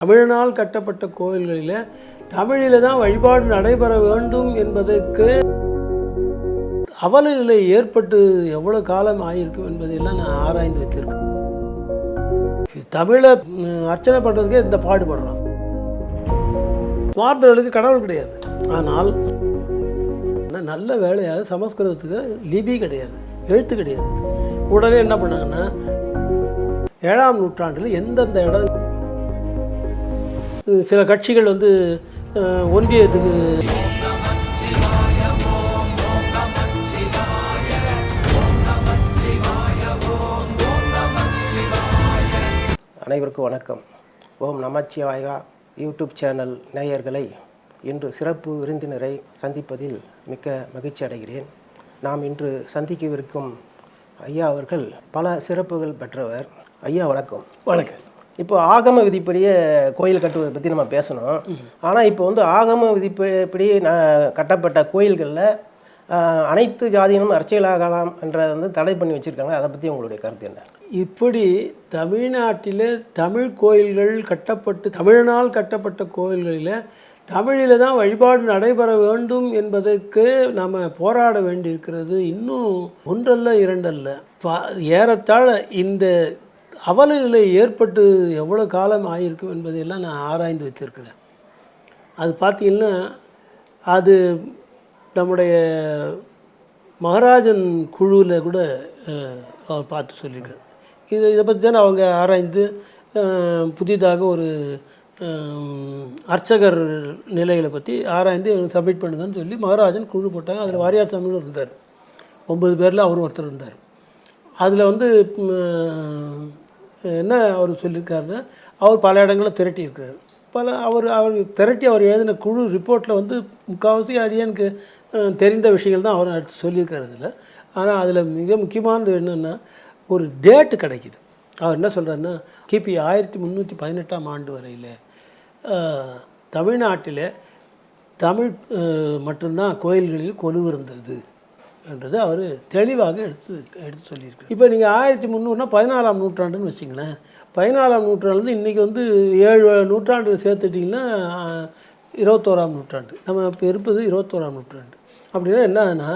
தமிழனால் கட்டப்பட்ட கோயில்களில் தமிழில் தான் வழிபாடு நடைபெற வேண்டும் என்பதற்கு அவல நிலை ஏற்பட்டு எவ்வளோ காலம் ஆகியிருக்கும் என்பதையெல்லாம் நான் ஆராய்ந்து வச்சிருக்கேன். தமிழை அர்ச்சனை பண்ணுறதுக்கே இந்த பாடுபடலாம். மார்பர்களுக்கு கடவுள் கிடையாது. ஆனால் நல்ல வேலையாக சமஸ்கிருதத்துக்கு லிபி கிடையாது எழுத்து கிடையாது. உடனே என்ன பண்ணாங்கன்னா ஏழாம் நூற்றாண்டில் எந்தெந்த இடம் சில கட்சிகள் வந்து ஒன்றியத்துக்கு அனைவருக்கும் வணக்கம். ஓம் நமச்சிவாயா யூடியூப் சேனல் நேயர்களை இன்று சிறப்பு விருந்தினரை சந்திப்பதில் மிக்க மகிழ்ச்சி அடைகிறேன். நாம் இன்று சந்திக்கவிருக்கும் ஐயா அவர்கள் பல சிறப்புகள் பெற்றவர். ஐயா வணக்கம். வணக்கம். இப்போ ஆகம விதிப்படியே கோயில் கட்டுவதை பற்றி நம்ம பேசணும். ஆனால் இப்போ வந்து ஆகம விதிப்படி கட்டப்பட்ட கோயில்களில் அனைத்து ஜாதியினும் அர்ச்சைகளாகலாம் என்ற வந்து தடை பண்ணி வச்சுருக்காங்க. அதை பற்றி உங்களுடைய கருத்து என்ன? இப்படி தமிழ்நாட்டில் தமிழ் கோயில்கள் கட்டப்பட்டு தமிழனால் கட்டப்பட்ட கோயில்களில் தமிழில் தான் வழிபாடு நடைபெற வேண்டும் என்பதற்கு நாம் போராட வேண்டியிருக்கிறது. இன்னும் ஒன்றல்ல இரண்டல்ல. ப ஏறத்தாழ இந்த அவல நிலை ஏற்பட்டு எவ்வளோ காலம் ஆகியிருக்கும் என்பதையெல்லாம் நான் ஆராய்ந்து வச்சிருக்கிறேன் அது பார்த்தீங்கன்னா அது நம்முடைய மகாராஜன் குழுவில் கூட அவர் பார்த்து சொல்லியிருக்காரு. இது இதை பற்றி தான் அவங்க ஆராய்ந்து புதிதாக ஒரு அர்ச்சகர் நிலைகளை பற்றி ஆராய்ந்து சப்மிட் பண்ணுங்கன்னு சொல்லி மகாராஜன் குழு போட்டாங்க. அதில் வாரியார் தமிழும் இருந்தார். ஒம்பது பேரில் அவரும் ஒருத்தர் இருந்தார். அதில் வந்து என்ன அவர் சொல்லியிருக்காருன்னா அவர் பல இடங்களில் திரட்டியிருக்கார். பல அவர் அவர் திரட்டி அவர் எழுதின குழு ரிப்போர்ட்டில் வந்து முக்கால்வாசி அடியனுக்கு தெரிந்த விஷயங்கள் தான் அவர் அடுத்து சொல்லியிருக்காரு அதில் ஆனால் அதில் மிக முக்கியமானது என்னென்னா ஒரு டேட்டு கிடைக்குது. அவர் என்ன சொல்கிறாருன்னா கிபி ஆயிரத்தி முந்நூற்றி பதினெட்டாம் ஆண்டு வரையில் தமிழ்நாட்டில் தமிழ் மட்டும்தான் கோயில்களில் கொலு இருந்தது. என்றது அவர் தெளிவாக எடுத்து எடுத்து சொல்லியிருக்கு இப்போ நீங்கள் ஆயிரத்தி முந்நூறுனா பதினாலாம் நூற்றாண்டுன்னு வச்சிங்களேன் பதினாலாம் நூற்றாண்டுலேருந்து இன்றைக்கி வந்து ஏழு நூற்றாண்டு சேர்த்துட்டிங்கன்னா இருபத்தோராம் நூற்றாண்டு. நம்ம இப்போ இருப்பது இருபத்தோராம் நூற்றாண்டு. அப்படின்னா என்னன்னா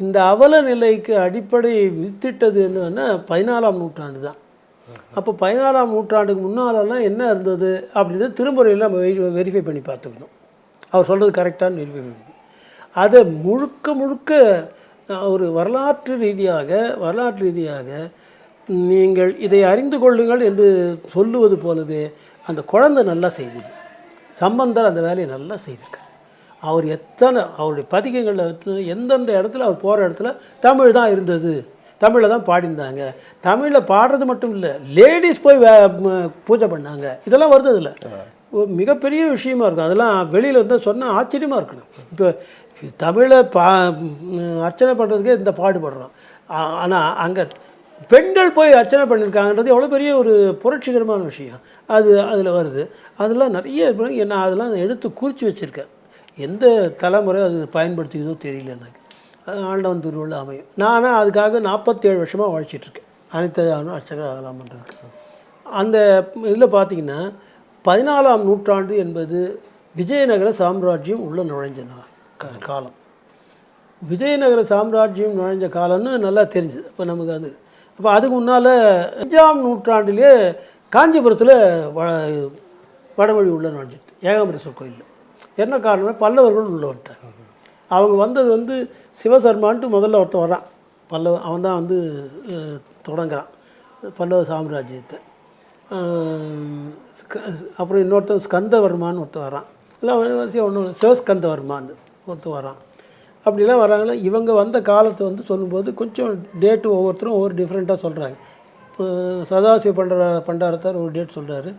இந்த அவல நிலைக்கு அடிப்படை வித்திட்டது என்னன்னா பதினாலாம் நூற்றாண்டு தான். அப்போ பதினாலாம் நூற்றாண்டுக்கு முன்னாலெல்லாம் என்ன இருந்தது அப்படின்றது திருமுறையில் நம்ம வெரிஃபை பண்ணி பார்த்துக்கணும். அவர் சொல்கிறது கரெக்டான வெரிஃபை பண்ணி. அதை முழுக்க முழுக்க ஒரு வரலாற்று ரீதியாக வரலாற்று ரீதியாக நீங்கள் இதை அறிந்து கொள்ளுங்கள் என்று சொல்லுவது போலவே அந்த குழந்தை நல்லா செய்தது. சம்பந்தர் அந்த வேலையை நல்லா செய்திருக்கார். அவர் எத்தனை அவருடைய பதிகங்களில் எந்தெந்த இடத்துல அவர் போகிற இடத்துல தமிழ் தான் இருந்தது. தமிழில் தான் பாடியிருந்தாங்க. தமிழில் பாடுறது மட்டும் இல்லை லேடிஸ் போய் பூஜை பண்ணாங்க. இதெல்லாம் வருது அதில். மிகப்பெரிய விஷயமா இருக்கும். அதெல்லாம் வெளியில் வந்து சொன்னால் ஆச்சரியமாக இருக்கணும். இப்போ தமிழை பா அர்ச்சனை பண்ணுறதுக்கே இந்த பாடுபடுறோம். ஆனால் அங்கே பெண்கள் போய் அர்ச்சனை பண்ணியிருக்காங்கன்றது எவ்வளோ பெரிய ஒரு புரட்சிகரமான விஷயம். அது அதில் வருது. அதெல்லாம் நிறைய நான் அதெல்லாம் எடுத்து குறித்து வச்சுருக்கேன். எந்த தலைமுறை அது பயன்படுத்திக்கிறதோ தெரியல எனக்கு. ஆண்டவன் திருவிழா அமையும். நானும் அதுக்காக நாற்பத்தேழு வருஷமாக உழைச்சிட்ருக்கேன் அனைத்து அர்ச்சகர் ஆகலாம்ன்றதுக்கு அந்த இதில் பார்த்தீங்கன்னா பதினாலாம் நூற்றாண்டு என்பது விஜயநகர சாம்ராஜ்யம் உள்ள நுழைஞ்ச நாள். காலம். விஜயநகர சாம்ராஜ்யம் நுழைஞ்ச காலம்னு நல்லா தெரிஞ்சுது. அப்போ நமக்கு அது அப்போ அதுக்கு முன்னால் அஞ்சாம் நூற்றாண்டிலே காஞ்சிபுரத்தில் வ வடமொழி உள்ள நுழைஞ்சிட்டு ஏகாம்பரேஸ்வர் கோயிலில். என்ன காரணம்னா பல்லவர்கள் உள்ள வந்துட்டாங்க. அவங்க வந்தது வந்து சிவசர்மான்ட்டு முதல்ல ஒருத்தன் வரான். பல்லவ அவன் தான் வந்து தொடங்குறான். பல்லவ சாம்ராஜ்யத்தை. அப்புறம் இன்னொருத்தன் ஸ்கந்தவர்மான்னு ஒருத்தன் வரான். இல்லை ஒன்று சிவஸ்கந்தவர்மான்னு. ஒத்து வரான். அப்படிலாம் வராங்கன்னா இவங்க வந்த காலத்தை வந்து சொல்லும்போது கொஞ்சம் டேட்டு ஒவ்வொருத்தரும் ஒவ்வொரு டிஃப்ரெண்ட்டாக சொல்கிறாங்க இப்போ சதாசிவ பண்டார பண்டாரத்தார் ஒரு டேட் சொல்கிறாரு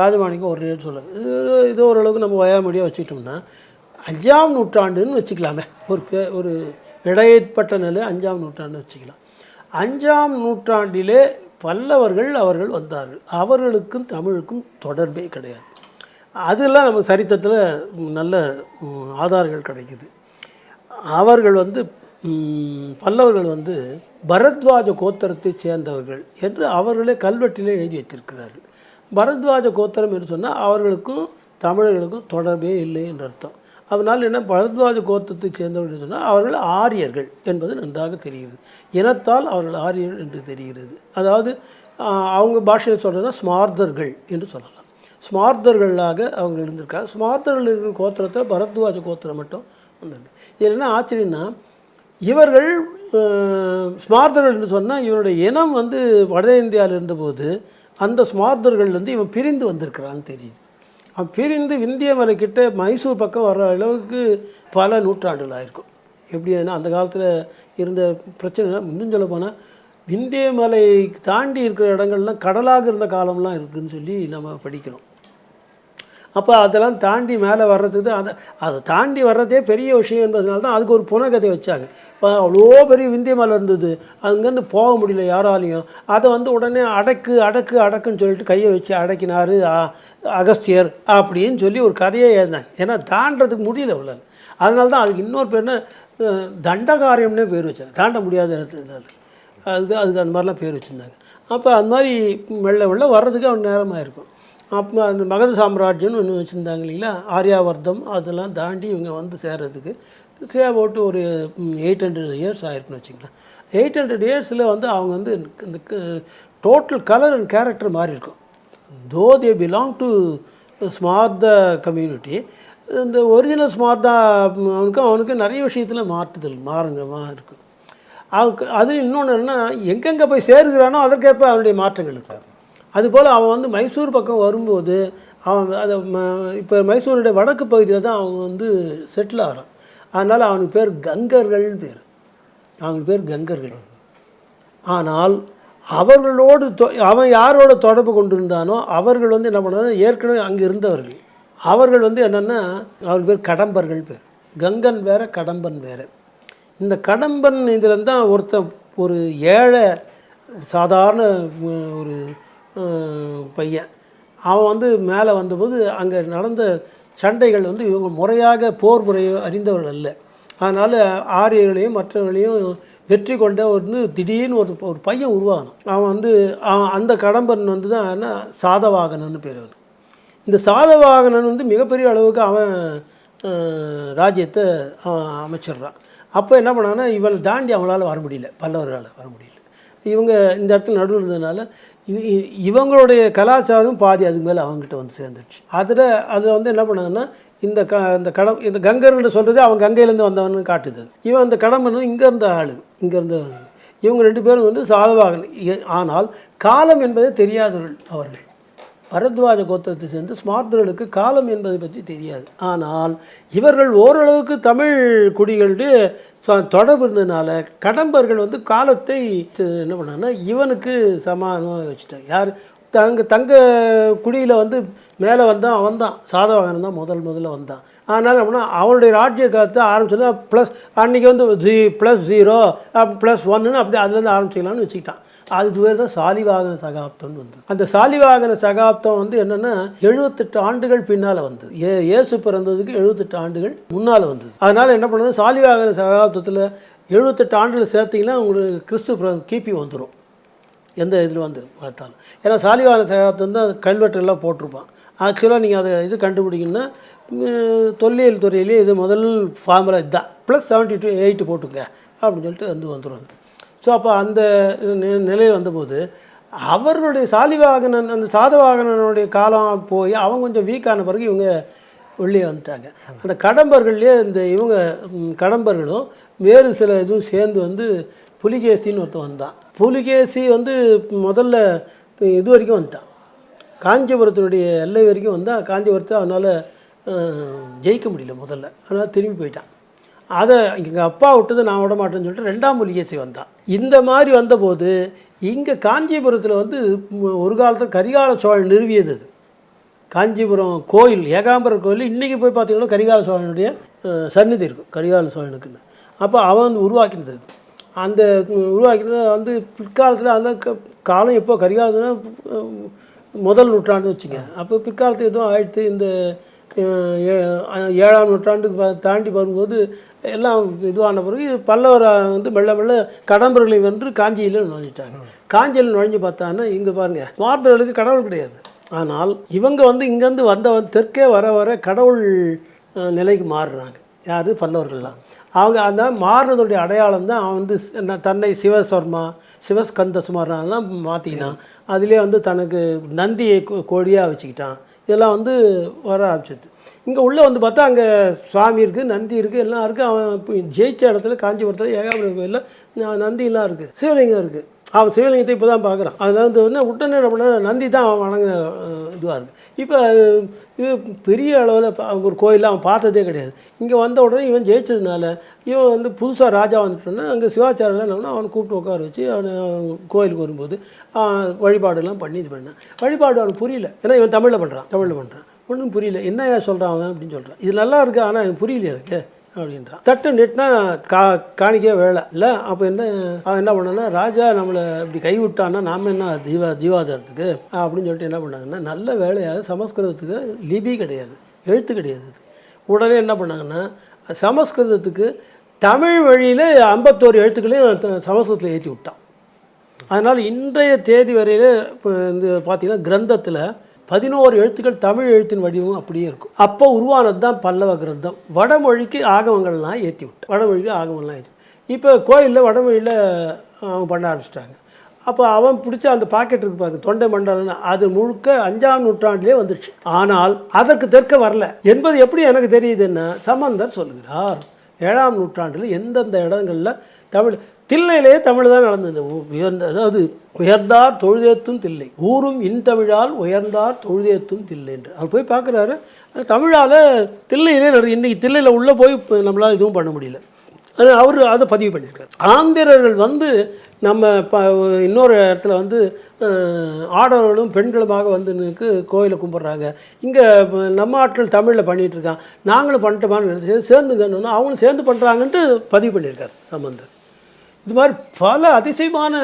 ராஜமாணிக்கம் ஒரு டேட் சொல்கிறார் இது இது ஓரளவுக்கு நம்ம வயாமடியாக வச்சுக்கிட்டோம்னா அஞ்சாம் நூற்றாண்டுன்னு வச்சுக்கலாமே. ஒரு பே ஒரு இடையற்பட்ட நிலை அஞ்சாம் நூற்றாண்டு வச்சுக்கலாம். அஞ்சாம் நூற்றாண்டிலே பல்லவர்கள் அவர்கள் வந்தார்கள். அவர்களுக்கும் தமிழுக்கும் தொடர்பே கிடையாது. அதெல்லாம் நமக்கு சரித்திரத்தில் நல்ல ஆதாரங்கள் கிடைக்குது. அவர்கள் வந்து பல்லவர்கள் வந்து பரத்வாஜ கோத்தரத்தை சேர்ந்தவர்கள் என்று அவர்களே கல்வெட்டிலே எழுதி வைத்திருக்கிறார்கள் பரத்வாஜ கோத்திரம் என்று சொன்னால் அவர்களுக்கும் தமிழர்களுக்கும் தொடர்பே இல்லை என்று அர்த்தம். அதனால் என்ன பரத்வாஜ கோத்திரத்தை சேர்ந்தவர்கள் என்று சொன்னால் அவர்கள் ஆரியர்கள் என்பது நன்றாக தெரிகிறது. இனத்தால் அவர்கள் ஆரியர்கள் என்று தெரிகிறது. அதாவது அவங்க பாஷையில் சொல்கிறதுனா ஸ்மார்தர்கள் என்று சொல்லலாம். ஸ்மார்த்தர்களாக அவங்க இருந்திருக்காங்க. ஸ்மார்த்தர்கள் இருக்கிற கோத்திரத்தை பரத்வாஜ கோத்திரம் மட்டும் வந்திருக்கு. இது என்ன ஆச்சரியம்னா இவர்கள் ஸ்மார்த்தர்கள் என்று சொன்னால் இவனுடைய இனம் வந்து வட இந்தியாவில் இருந்தபோது அந்த ஸ்மார்த்தர்கள்லேருந்து இவன் பிரிந்து வந்திருக்கிறான்னு தெரியுது. அவன் பிரிந்து விந்திய மலை கிட்ட மைசூர் பக்கம் வர அளவுக்கு பல நூற்றாண்டுகள் ஆயிருக்கும். எப்படின்னா அந்த காலத்தில் இருந்த பிரச்சனை இன்னும் சொல்ல போனால் விந்திய மலை தாண்டி இருக்கிற இடங்கள்லாம் கடலாக இருந்த காலம்லாம் இருக்குதுன்னு சொல்லி நம்ம படிக்கிறோம். அப்போ அதெல்லாம் தாண்டி மேலே வர்றதுக்கு அதை அதை தாண்டி வர்றதே பெரிய விஷயம் என்பதனால தான் அதுக்கு ஒரு புனகதை வச்சாங்க. இப்போ அவ்வளோ பெரிய விந்திய மலை இருந்தது அங்கேருந்து போக முடியல யாராலையும். அதை வந்து உடனே அடக்கு அடக்கு அடக்குன்னு சொல்லிட்டு கையை வச்சு அடக்கினார் அகஸ்தியர் அப்படின்னு சொல்லி ஒரு கதையை எழுதினாங்க. ஏன்னா தாண்டதுக்கு முடியல உள்ள அதனால தான் அதுக்கு இன்னொரு பேர் என்ன தண்டகாரியம்னே பேர் வச்சாங்க. தாண்ட முடியாத இடத்துல. அதுக்கு அதுக்கு அந்த மாதிரிலாம் பேர் வச்சுருந்தாங்க. அப்போ அந்த மாதிரி மெல்ல மெல்ல வர்றதுக்கு அவன் நேரமாக இருக்கும் அப்போ அந்த மகத சாம்ராஜ்யம்னு ஒன்று வச்சுருந்தாங்க இல்லைங்களா? ஆரியாவர்தம் அதெல்லாம் தாண்டி இவங்க வந்து சேர்றதுக்கு சே போட்டு ஒரு எயிட் ஹண்ட்ரட் இயர்ஸ் ஆயிருக்குன்னு வச்சுக்கலாம் எயிட் ஹண்ட்ரட் இயர்ஸில் வந்து அவங்க வந்து இந்த டோட்டல் கலர் அண்ட் கேரக்டர் மாறி இருக்கும். Though they belong to Smartha community இந்த ஒரிஜினல் ஸ்மார்த்தா அவனுக்கும் அவனுக்கும் நிறைய விஷயத்தில் மாற்றுதல் மாறுங்கமாக இருக்கும். அவனுக்கு அது இன்னொன்று என்ன எங்கெங்கே போய் சேருகிறானோ அதற்கேற்ப அவனுடைய மாற்றங்கள் இருக்கு அதுபோல் அவன் வந்து மைசூர் பக்கம் வரும்போது அவன் அதை இப்போ மைசூருடைய வடக்கு பகுதியில் தான் அவன் வந்து செட்டில் ஆகிறான் அதனால் அவனுக்கு பேர் கங்கர்கள்னு பேர். அவனுக்கு பேர் கங்கர்கள். ஆனால் அவர்களோடு தொ- அவன் யாரோட தொடர்பு கொண்டிருந்தானோ அவர்கள் வந்து என்ன பண்ணாங்க ஏற்கனவே அங்கே இருந்தவர்கள். அவர்கள் வந்து என்னென்னா அவர்கள் பேர் கடம்பர்கள் பேர். கங்கன் வேற கடம்பன் வேற. இந்த கடம்பன் இதில் தான் ஒருத்தன் ஒரு ஏழை சாதாரண ஒரு பையன். அவன் வந்து மேலே வந்தபோது அங்கே நடந்த சண்டைகள் வந்து இவங்க முறையாக போர் முறையை அறிந்தவர்கள் அல்ல. அதனால் ஆரியர்களையும் மற்றவர்களையும் வெற்றி கொண்ட வந்து திடீர்னு ஒரு ஒரு பையன் உருவாகணும். அவன் வந்து அவன் அந்த கடம்பன் வந்து தான் என்ன சாதவாகனன்னு பேர் இந்த சாதவாகனன் வந்து மிகப்பெரிய அளவுக்கு அவன் ராஜ்யத்தை அவன் அமைச்சிடுறான். அப்போ என்ன பண்ணான்னா இவள் தாண்டி அவங்களால வர முடியல பல்லவர்களால் வர முடியல. இவங்க இந்த இடத்துல நடுவில் இருந்ததுனால இவங்களுடைய கலாச்சாரம் பாதி அதுக்கு மேலே அவங்ககிட்ட வந்து சேர்ந்துருச்சு அதில் அதில் வந்து என்ன பண்ணாங்கன்னா இந்த க இந்த கடம் இந்த கங்கர்னு சொல்கிறது அவன் கங்கையிலேருந்து வந்தவன்னு காட்டுது. இவன் அந்த கடம்பன் இங்கே இருந்த ஆள் இங்கே இருந்த இவங்க ரெண்டு பேரும் வந்து சாதவாகன். ஆனால் காலம் என்பதே தெரியாதவர்கள் அவர்கள். பரத்வாஜ கோத்திரத்தை சேர்ந்து ஸ்மார்த்தர்களுக்கு காலம் என்பதை பற்றி தெரியாது. ஆனால் இவர்கள் ஓரளவுக்கு தமிழ் குடிகளுடைய ஸோ தொடர்பு இருந்ததுனால கடம்பர்கள் வந்து காலத்தை என்ன பண்ணாங்கன்னா இவனுக்கு சமானமாக வச்சுட்டாங்க. யார்? தங்க தங்க குடியில் வந்து மேலே வந்தான் அவன் தான் சாதவாகனம் தான் முதல் முதல்ல வந்தான். அதனால் அப்படின்னா அவனுடைய ராஜ்ய காலத்தை ஆரம்பிச்சதா ப்ளஸ் அன்றைக்கி வந்து ஜீ ப்ளஸ் ஜீரோ ப்ளஸ் ஒன்றுன்னு அப்படி அதுலேருந்து ஆரம்பிச்சிக்கலாம்னு வச்சுக்கிட்டான். அது பேர் தான் சாலிவாகன சகாப்தம்னு வந்து அந்த சாலிவாகன சகாப்தம் வந்து என்னென்னா எழுபத்தெட்டு ஆண்டுகள் பின்னால் வந்தது. ஏ இயேசு பிறந்ததுக்கு எழுபத்தெட்டு ஆண்டுகள் முன்னால் வந்தது. அதனால் என்ன பண்ணுறது சாலிவாகன சகாப்தத்தில் எழுபத்தெட்டு ஆண்டுகள் சேர்த்திங்கன்னா உங்களுக்கு கிறிஸ்து கிபி வந்துடும் எந்த இதில் வந்து பார்த்தாலும். ஏன்னா சாலிவாகன சகாப்தம் தான் கல்வெட்டுலாம் போட்டிருப்பான். ஆக்சுவலாக நீங்கள் அதை இது கண்டுபிடிக்கணும்னா தொல்லியல் துறையிலேயே இது முதல் ஃபார்முலா இதுதான். ப்ளஸ் செவன்ட்டி டூ எயிட்டு போட்டுங்க அப்படின்னு சொல்லிட்டு வந்து வந்துடும் ஸோ அப்போ அந்த நி- நிலை வந்தபோது அவர்களுடைய சாலிவாகனன் அந்த சாதவாகனனுடைய காலம் போய் அவங்க கொஞ்சம் வீக்கான பிறகு இவங்க வெளியே வந்துட்டாங்க. அந்த கடம்பர்கள்லேயே இந்த இவங்க கடம்பர்களும் வேறு சில இதுவும் சேர்ந்து வந்து புலிகேசின்னு ஒருத்தன் வந்தான். புலிகேசி வந்து முதல்ல இது வரைக்கும் வந்துட்டான். காஞ்சிபுரத்தினுடைய எல்லை வரைக்கும் வந்தால் காஞ்சிபுரத்தை அவனால் ஜெயிக்க முடியல முதல்ல. அதனால் திரும்பி போயிட்டான். அதை எங்கள் அப்பா விட்டது நான் விட மாட்டேன்னு சொல்லிட்டு ரெண்டாம் புலிகேசி வந்தான். இந்த மாதிரி வந்தபோது இங்கே காஞ்சிபுரத்தில் வந்து ஒரு காலத்தில் கரிகால சோழன் நிறுவியது அது. காஞ்சிபுரம் கோயில் ஏகாம்பரம் கோயில் இன்றைக்கி போய் பார்த்தீங்கன்னா கரிகால சோழனுடைய சந்நிதி இருக்கும் கரிகால சோழனுக்குன்னு. அப்போ அவன் வந்து உருவாக்கினது அந்த உருவாக்கினது வந்து பிற்காலத்தில் அந்த க- காலம் எப்போ கரிகாலத்துல முதல் நூற்றாண்டு வச்சுங்க அப்போ பிற்காலத்தில் எதுவும் ஆயிடுத்து இந்த ஏழாம் நூற்றாண்டுக்கு தாண்டி வரும்போது எல்லாம் இதுவான பிறகு பல்லவர் வந்து மெல்ல மெல்ல கடம்பர்களை வென்று காஞ்சியில் நுழைஞ்சிட்டாங்க காஞ்சியில் நுழைஞ்சு பார்த்தான்னா இங்கே பாருங்கள் ஸ்மார்த்தர்களுக்கு கடவுள் கிடையாது. ஆனால் இவங்க வந்து இங்கேருந்து வந்த தெற்கே வர வர கடவுள் நிலைக்கு மாறுறாங்க. யார்? பல்லவர்கள்லாம் அவங்க அந்த மாறுறதுடைய அடையாளம் தான் அவன் வந்து தன்னை சிவசர்மா சிவஸ்கந்த சுமாரெலாம் மாற்றிக்கினான் அதிலே வந்து தனக்கு நந்தியை கோழியாக வச்சுக்கிட்டான். இதெல்லாம் வந்து வர ஆரம்பிச்சது. இங்கே உள்ளே வந்து பார்த்தா அங்கே சுவாமி இருக்குது நந்தி இருக்குது எல்லாம் இருக்குது அவன் இப்போ ஜெயிச்ச இடத்துல காஞ்சிபுரத்தில் ஏகாபுரம் கோயிலில் நந்திலாம் இருக்குது சிவலிங்கம் இருக்குது அவன் சிவலிங்கத்தை இப்போ தான் பார்க்குறான். அதில் வந்து என்ன உடனே அப்படின்னா நந்தி தான் அவன் வணங்கின இதுவாக இருக்குது இப்போ இது பெரிய அளவில் ஒரு கோயிலில் அவன் பார்த்ததே கிடையாது. இங்கே வந்த உடனே இவன் ஜெயிச்சதுனால இவன் வந்து புதுசாக ராஜா வந்துட்டோன்னா அங்கே சிவாச்சாரில் என்ன அவனை கூப்பிட்டு உட்கார வச்சு அவனை கோயிலுக்கு வரும்போது வழிபாடெல்லாம் பண்ணி இது பண்ணான். வழிபாடு அவனுக்கு புரியல. ஏன்னா இவன் தமிழில் பண்ணுறான் தமிழில் பண்ணுறான் ஒன்றும் புரியல. என்னையா சொல்கிறான் அவன் அப்படின்னு சொல்கிறான் இது நல்லா இருக்குது ஆனால் எனக்கு புரியல எனக்கு. அப்படின்றான். தட்டு நெட்டினா கா காணிக்க வேலை. இல்லை அப்போ என்ன அவன் என்ன பண்ணான்னா ராஜா நம்மளை இப்படி கைவிட்டான்னா நாம் என்ன ஜீவா ஜீவாதாரத்துக்கு? அப்படின்னு சொல்லிட்டு என்ன பண்ணாங்கன்னா நல்ல வேலையாக சமஸ்கிருதத்துக்கு லிபி கிடையாது எழுத்து கிடையாது உடனே என்ன பண்ணாங்கன்னா சமஸ்கிருதத்துக்கு தமிழ் வழியில் ஐம்பத்தோரு எழுத்துக்களையும் சமஸ்கிருதத்தில் ஏற்றி விட்டான். அதனால் இன்றைய தேதி வரையில் இப்போ இந்த பார்த்திங்கன்னா கிரந்தத்தில் பதினோரு எழுத்துக்கள் தமிழ் எழுத்தின் வடிவம் அப்படியே இருக்கும். அப்போ உருவானது தான் பல்லவ கிரந்தம். வடமொழிக்கு ஆகமங்கள்லாம் ஏற்றி விட்டு வடமொழிக்கு ஆகமங்கள்லாம் ஏற்றி இப்போ கோயிலில் வடமொழியில் அவங்க பண்ண ஆரம்பிச்சிட்டாங்க. அப்போ அவன் பிடிச்ச அந்த பாக்கெட் இருக்கு பாருங்க தொண்டை மண்டலம் அது முழுக்க அஞ்சாம் நூற்றாண்டிலே வந்துடுச்சு ஆனால் அதற்கு தெற்க வரல. என்பது எப்படி எனக்கு தெரியுதுன்னா சம்பந்தர் சொல்லுகிறார். ஏழாம் நூற்றாண்டில் எந்தெந்த இடங்களில் தமிழ் தில்லையிலேயே தமிழ் தான் நடந்தது உயர்ந்த அதாவது உயர்ந்தார் தொழுதேத்தும் தில்லை. ஊரும் இன்தமிழால் உயர்ந்தார் தொழுதேத்தும் தில்லை என்று. அவர் போய் பார்க்குறாரு. தமிழால் தில்லையிலே நட இன்றைக்கி தில்லையில் உள்ளே போய் இப்போ நம்மளால் எதுவும் பண்ண முடியல. அவர் அதை பதிவு பண்ணியிருக்காரு. ஆந்திரர்கள் வந்து நம்ம ப இன்னொரு இடத்துல வந்து ஆடவர்களும் பெண்களுமாக வந்து நிற்கு கோயிலை கும்பிட்றாங்க. இங்கே நம்ம ஆட்கள் தமிழில் பண்ணிகிட்டு இருக்கான் நாங்களும் பண்ணிட்டோமான்னு சேர்ந்துங்கன்னு அவங்களும் சேர்ந்து பண்ணுறாங்கன்ட்டு பதிவு பண்ணியிருக்காரு சம்பந்தர். இது மாதிரி பல அதிசயமான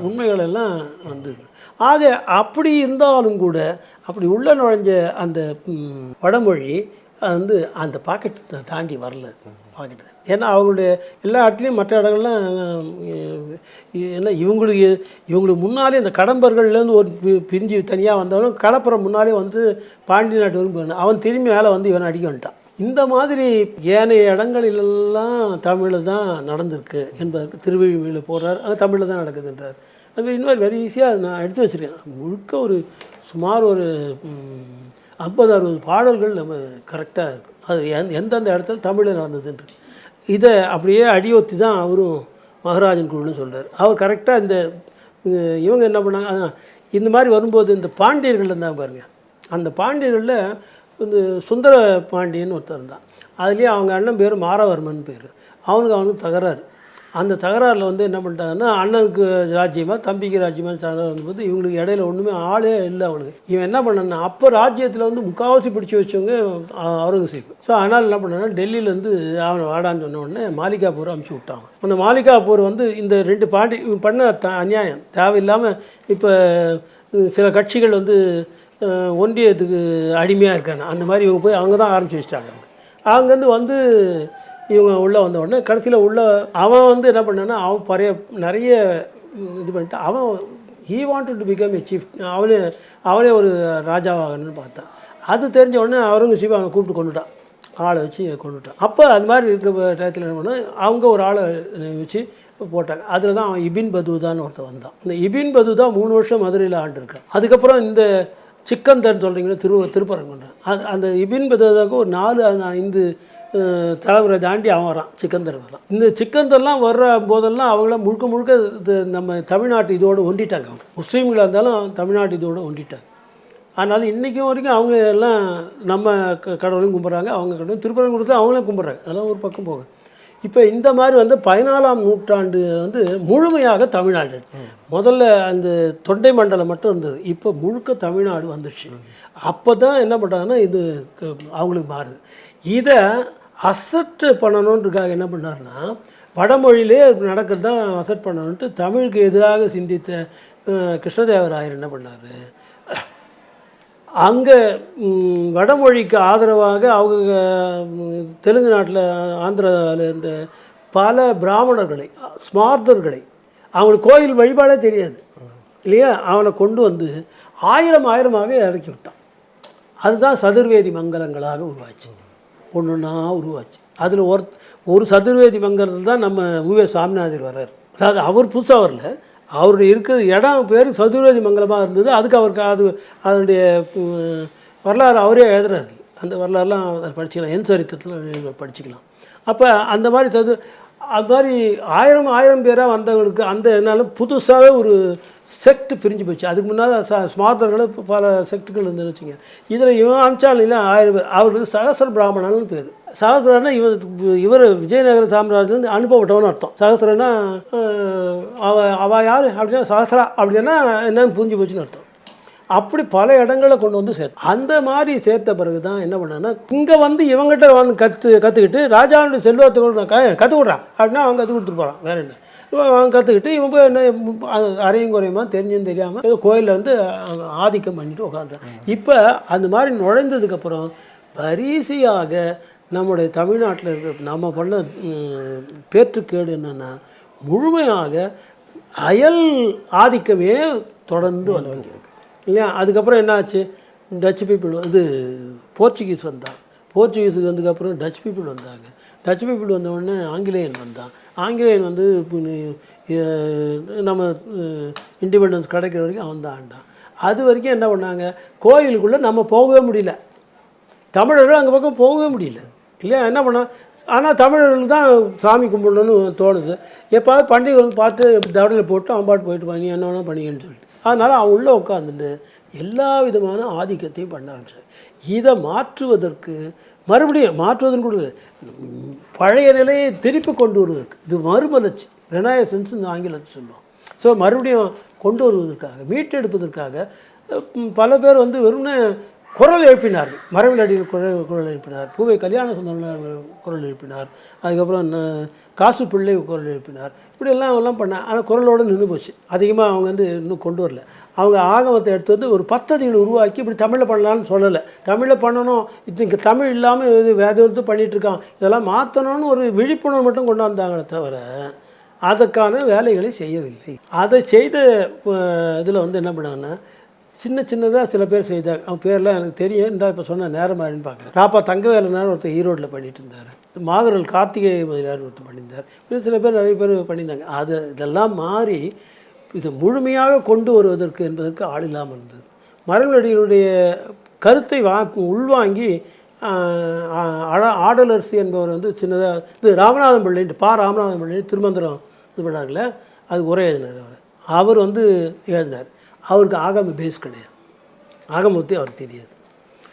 உண்மைகள் எல்லாம் வந்து ஆக அப்படி இருந்தாலும் கூட அப்படி உள்ள நுழைஞ்ச அந்த வடமொழி அது வந்து அந்த பாக்கெட் தாண்டி வரல பாக்கெட். ஏன்னா அவங்களுடைய எல்லா இடத்துலையும் மற்ற இடங்கள்லாம் என்ன இவங்களுக்கு இவங்களுக்கு முன்னாலே இந்த கடம்பர்கள்லேருந்து ஒரு பி- பிரிஞ்சு தனியாக வந்தவனும் கடப்புறம் முன்னாலே வந்து பாண்டி நாட்டு விரும்பு அவன் திரும்பி மேலே வந்து இவனை அடிக்க வந்துட்டான். இந்த மாதிரி ஏனைய இடங்களிலெல்லாம் தமிழில் தான் நடந்திருக்கு என்பதற்கு திருவிழிமையில் போடுறார். அது தமிழில் தான் நடக்குதுன்றார். அது இன்னொரு வெரி ஈஸியாக நான் எடுத்து வச்சுருக்கேன். முழுக்க ஒரு சுமார் ஒரு ஐம்பது அறுபது பாடல்கள் நம்ம கரெக்டாக இருக்கும் அது எந் எந்தெந்த இடத்துல தமிழில் நடந்ததுன்று இதை அப்படியே அடியொத்தி தான் அவரும் மகாராஜன் குழுன்னு சொல்கிறார் அவர் கரெக்டாக இந்த இவங்க என்ன பண்ணாங்க? இந்த மாதிரி வரும்போது இந்த பாண்டியர்கள் இருந்தாங்க பாருங்க. அந்த பாண்டியர்களில் இந்த சுந்தர பாண்டியன் ஒருத்தர் இருந்தான். அதுலேயே அவங்க அண்ணன் பேர் மாரவர்மன் பேர். அவனுக்கு அவனுக்கு தகராறு. அந்த தகராறில் வந்து என்ன பண்ணிட்டாங்கன்னா அண்ணனுக்கு ராஜ்யமாக தம்பிக்கு ராஜ்யமாக தகராறு வந்தபோது இவங்களுக்கு இடையில ஒன்றுமே ஆளே இல்லை அவனுக்கு. இவன் என்ன பண்ணான்னா அப்போ ராஜ்யத்தில் வந்து முக்காவாசி பிடிச்சி வச்சவங்க அவுரங்கசீப் ஸோ அதனால் என்ன பண்ணான்னா டெல்லியிலேருந்து அவனை வாடான்னு சொன்ன உடனே மாலிகாபூர் அமுச்சு விட்டான் அந்த மாலிகாபூர் வந்து இந்த ரெண்டு பாண்டி பண்ண த அநியாயம். தேவையில்லாமல் இப்போ சில கட்சிகள் வந்து ஒன்றியத்துக்கு அடிமையாக இருக்காங்க. அந்த மாதிரி இவங்க போய் அங்கே தான் ஆரம்பிச்சு வச்சிட்டாங்க. அவங்க அங்கேருந்து வந்து இவங்க உள்ளே வந்த உடனே கடைசியில் உள்ள அவன் வந்து என்ன பண்ணான்னா அவன் பறைய நிறைய இது பண்ணிட்டு அவன் he wanted to become a chief அவனே அவனே ஒரு ராஜாவாகணும்னு பார்த்தான். அது தெரிஞ்ச உடனே அவுரங்கசீப் அவனை கூப்பிட்டு கொண்டுட்டான். ஆளை வச்சு கொண்டுட்டான். அப்போ அது மாதிரி இருக்கிற டயத்தில் என்ன பண்ணால் அவங்க ஒரு ஆளை வச்சு போட்டாங்க. அதில் தான் அவன் இபின் பதுதான்னு ஒருத்தன் வந்தான். இந்த இபின் பதுதா மூணு வருஷம் மதுரையில் ஆண்டிருக்கான். அதுக்கப்புறம் இந்த சிக்கந்தர் சொல்கிறீங்களா திரு திருப்பரங்குன்றம் அது அந்த இபின் பதுதாவுக்கு ஒரு நாலு ஐந்து தலைவரை தாண்டி அவன் வரான் சிக்கந்தர் வரான் இந்த சிக்கந்தர்லாம் வர்ற போதெல்லாம் அவங்கள முழுக்க முழுக்க இது நம்ம தமிழ்நாட்டு இதோடு ஒண்டிட்டாங்க அவங்க. முஸ்லீம்களாக இருந்தாலும் தமிழ்நாட்டு இதோடு ஒண்டிட்டாங்க. அதனால் இன்றைக்கும் வரைக்கும் அவங்க எல்லாம் நம்ம க- கடவுளையும் கும்பிட்றாங்க அவங்க கடவுளும் திருப்பரங்குன்றத்தை அவங்களும் கும்பிட்றாங்க. அதெல்லாம் ஒரு பக்கம் போகும். இப்போ இந்த மாதிரி வந்து பதினாலாம் நூற்றாண்டு வந்து முழுமையாக தமிழ்நாடு. முதல்ல அந்த தொண்டை மண்டலம் மட்டும் இருந்தது. இப்போ முழுக்க தமிழ்நாடு வந்துடுச்சு அப்போ தான் என்ன பண்ணுறாங்கன்னா இது க- அவங்களுக்கு மாறுது. இதை அசட்டு பண்ணணுன்றக்காக என்ன பண்ணாருன்னா வடமொழியிலே நடக்கிறது தான் அசட் பண்ணணுன்ட்டு தமிழுக்கு எதிராக சிந்தித்த கிருஷ்ணதேவராயர் என்ன பண்ணார்? அங்கே வடமொழிக்கு ஆதரவாக அவங்க தெலுங்கு நாட்டில் ஆந்திராவில் இருந்த பல பிராமணர்களை ஸ்மார்த்தர்களை அவங்களுக்கு கோயில் வழிபாடே தெரியாது. இல்லையா? அவனை கொண்டு வந்து ஆயிரம் ஆயிரமாக இறக்கி விட்டான். அதுதான் சதுர்வேதி மங்கலங்களாக உருவாச்சு. ஒன்று ஒன்றா உருவாச்சு. அதில் ஒரு ஒரு சதுர்வேதி மங்கலத்தில் தான் நம்ம உவே சாமிநாதர் வர்றார். அதாவது அவர் புதுசாக வரல. அவருடைய இருக்கிற இடம் பேர் சதுர்வேதி மங்கலமாக இருந்தது. அதுக்கு அவருக்கு அது அதனுடைய வரலாறு அவரே எழுதுறாரு. அந்த வரலாறுலாம் அதை படிச்சுக்கலாம். என் சரித்திரத்தில் படிச்சுக்கலாம். அப்போ அந்த மாதிரி சது அது மாதிரி ஆயிரம் ஆயிரம் பேராக வந்தவங்களுக்கு அந்த என்னாலும் புதுசாகவே ஒரு செக்ட் பிரிஞ்சு போச்சு. அதுக்கு முன்னால் ச ஸ்மார்த்தர்கள் பல செக்டுகள் இருந்துன்னு வச்சுங்க இதில் இவன் அமிச்சாலும் இல்லை ஆயிரம் பேர். அவருக்கு சகசர பிராமணன் பேர். சகசரன்னா இவர் இவர் விஜயநகர சாம்ராஜ்யத்துலேருந்து அனுப்பப்பட்டவன் அர்த்தம். சகசரன்னா அவ அவ யார் அப்படின்னா சகசரா அப்படின்னா என்னன்னு புரிஞ்சு போச்சுன்னு அர்த்தம். அப்படி பல இடங்களை கொண்டு வந்து சேர்த்து அந்த மாதிரி சேர்த்த பிறகு தான் என்ன பண்ணான்னா இங்கே வந்து இவங்ககிட்ட வந்து கற்று கற்றுக்கிட்டு ராஜாவுடைய செல்வத்தை கூட நான் க- கற்றுக் கொடுறான். அப்படின்னா அவன் கற்றுக் கொடுத்துட்டு போகிறான் வேற என்ன? இவன் அவன் கற்றுக்கிட்டு இவன் போய் என்ன அது அரையும் குறையுமா தெரிஞ்சும் தெரியாமல் ஏதோ கோயிலில் வந்து ஆதிக்கம் பண்ணிட்டு உட்காந்துறான் இப்போ அந்த மாதிரி நுழைந்ததுக்கப்புறம் வரிசையாக நம்முடைய தமிழ்நாட்டில் இருக்க நம்ம பண்ண பேற்றுக்கேடு என்னென்னா முழுமையாக அயல் ஆதிக்கமே தொடர்ந்து வந்தது இல்லையா? அதுக்கப்புறம் என்னாச்சு? டச் பீப்புள் இது போர்ச்சுகீஸ் வந்தான். போர்ச்சுகீஸுக்கு வந்ததுக்கப்புறம் டச் பீப்புள் வந்தாங்க. டச் பீப்புள் வந்தவுடனே ஆங்கிலேயன் வந்தான். ஆங்கிலேயன் வந்து நம்ம இண்டிபெண்டன்ஸ் கிடைக்கிற வரைக்கும் அவன் தான் ஆண்டான். அது வரைக்கும் என்ன பண்ணாங்க? கோயிலுக்குள்ளே நம்ம போகவே முடியல. தமிழர்கள் அங்கே பக்கம் போகவே முடியல. இல்லையா? என்ன பண்ணால் ஆனால் தமிழர்கள் தான் சாமி கும்பிடணும்னு தோணுது. எப்பாவது பண்டிகை வந்து பார்த்து தவடையில் போட்டு அவன் பாட்டு போயிட்டு பண்ணி என்ன வேணால் பண்ணிக்கன்னு சொல்லிட்டு. அதனால் அவன் உள்ளே உட்காந்துட்டு எல்லா விதமான ஆதிக்கத்தையும் பண்ண இதை மாற்றுவதற்கு மறுபடியும் மாற்றுவதற்கு கூட பழைய நிலையை திருப்பி கொண்டு வருவதற்கு. இது மறுமலர்ச்சி. ரெனாயசன்ஸ் இந்த ஆங்கிலத்தை சொல்லுவோம் ஸோ மறுபடியும் கொண்டு வருவதற்காக மீட்டெடுப்பதற்காக பல பேர் வந்து வெறும்னே குரல் எழுப்பினார்கள் மரவில் அடியில் குரல் குரல் எழுப்பினார். பூவை கல்யாண சுந்தரனார் குரல் எழுப்பினார். அதுக்கப்புறம் காசு பிள்ளை குரல் எழுப்பினார். இப்படி எல்லாம் எல்லாம் பண்ணார் ஆனால் குரலோடு நின்று போச்சு. அதிகமாக அவங்க வந்து இன்னும் கொண்டு வரல. அவங்க ஆகமத்தை எடுத்து வந்து ஒரு பத்ததிகள் உருவாக்கி இப்படி தமிழில் பண்ணலான்னு சொல்லலை. தமிழில் பண்ணணும். இது இங்கே தமிழ் இல்லாமல் இது வேறு எடுத்து பண்ணிகிட்டு இருக்கான். இதெல்லாம் மாற்றணும்னு ஒரு விழிப்புணர்வு மட்டும் கொண்டு வந்தாங்களே தவிர அதற்கான வேலைகளை செய்யவில்லை. அதை செய்த இதில் வந்து என்ன பண்ணாங்கன்னா சின்ன சின்னதாக சில பேர் செய்தாங்க. அவன் பேர்லாம் எனக்கு தெரியும். இந்த இப்போ சொன்ன நேரம் ஆயின்னு பார்க்குறேன் ராப்பா தங்கவேலனார் ஒருத்தர் ஈரோட்டில் பண்ணிட்டு இருந்தார் மாகரல் கார்த்திகை முதலியார் ஒருத்தர் பண்ணியிருந்தார். இன்னும் சில பேர் நிறைய பேர் பண்ணியிருந்தாங்க. அது இதெல்லாம் மாறி இதை முழுமையாக கொண்டு வருவதற்கு என்பதற்கு ஆள் இல்லாமல் இருந்தது. மரபடிகளுடைய கருத்தை வா உள்வாங்கி ஆடலரசி என்பவர் வந்து சின்னதாக இது ராமநாதன் பிள்ளைன்ட்டு பா. ராமநாதன் பிள்ளை திருமந்திரம் இது பண்ணார்ல. அது உரை எழுதினார் அவர். அவர் வந்து எழுதினார். அவருக்கு ஆகம பேஸ் கிடையாது. ஆகமத்தை அவர் தெரியாது.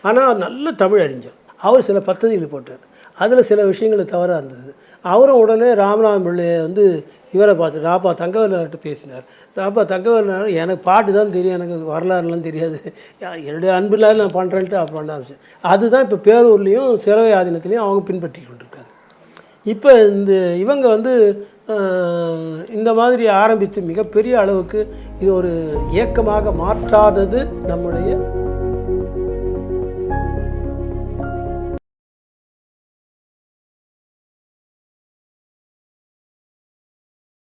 ஆனால் நல்ல தமிழ் அறிஞர். அவர் சில பத்ததிகள் போட்டார். அதில் சில விஷயங்கள் தவறாக இருந்தது. அவரும் உடனே ராமநாதன் பிள்ளையை வந்து இவரை பார்த்து ராப்பா தங்கவேலர்கிட்ட பேசினார். ராப்பா தங்கவேலர் எனக்கு பாட்டு தான் தெரியும். எனக்கு வரலாறுலாம் தெரியாது. என்னுடைய அன்பில்லாத நான் பண்ணுறேன்ட்டு பண்ண ஆரம்பிச்சேன் அதுதான் இப்போ பேரூர்லேயும் சிறவை ஆதீனத்துலேயும் அவங்க பின்பற்றி கொண்டிருக்காங்க. இப்போ இந்த இவங்க வந்து இந்த மாதிரி ஆரம்பித்து மிகப்பெரிய அளவுக்கு இது ஒரு இயக்கமாக மாற்றாதது நம்முடைய